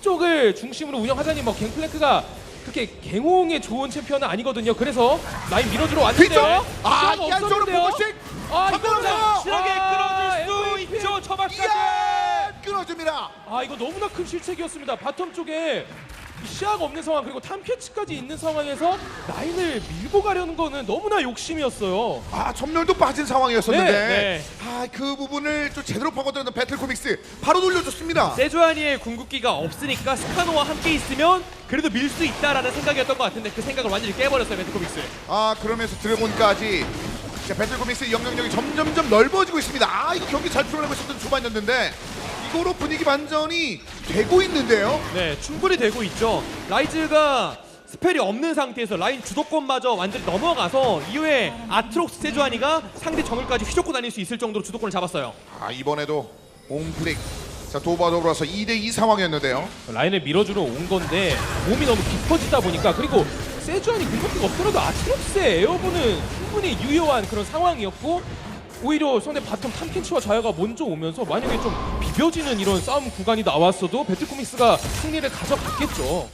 쪽을 중심으로 운영하자니 뭐 갱플랭크가 그렇게 갱홍에 좋은 챔피언은 아니거든요. 그래서 라인 밀어주러 왔는데 뒤쪽 아, 시야가 없었는데요. 보고씩 아 이거는 더! 확실하게 아, 끌어줄 수. 있죠. 저박까지. 이야 끊어줍니다. 아 이거 너무나 큰 실책이었습니다. 바텀 쪽에 시야가 없는 상황 그리고 탐캐치까지 있는 상황에서 라인을 밀고 가려는 거는 너무나 욕심이었어요. 아 전멸도 빠진 상황이었었는데 네, 네. 아 그 부분을 좀 제대로 파고드는 배틀 코믹스 바로 돌려 줬습니다. 세주아니의 궁극기가 없으니까 스카노와 함께 있으면 그래도 밀 수 있다라는 생각이었던 것 같은데 그 생각을 완전히 깨버렸어요 메트코믹스. 아 그러면서 드래곤까지 자, 배틀 코믹스의 영향력이 점점점 넓어지고 있습니다. 아 이거 경기 잘 풀어내고 있었던 초반이었는데 이거로 분위기 반전이 되고 있는데요. 네, 충분히 되고 있죠. 라이즈가 스펠이 없는 상태에서 라인 주도권마저 완전히 넘어가서 이후에 아트록스 세주아니가 상대 정글까지 휘젓고 다닐 수 있을 정도로 주도권을 잡았어요. 아 이번에도 옹프릭 자 도바 더불어서 2대2 상황이었는데요. 라인을 밀어주러 온 건데 몸이 너무 깊어지다 보니까 그리고 세주안이 궁극기가 없더라도 아트록스의 에어본은 충분히 유효한 그런 상황이었고 오히려 상대 바텀 탐켄치와 자야가 먼저 오면서 만약에 좀 비벼지는 이런 싸움 구간이 나왔어도 배틀코믹스가 승리를 가져갔겠죠.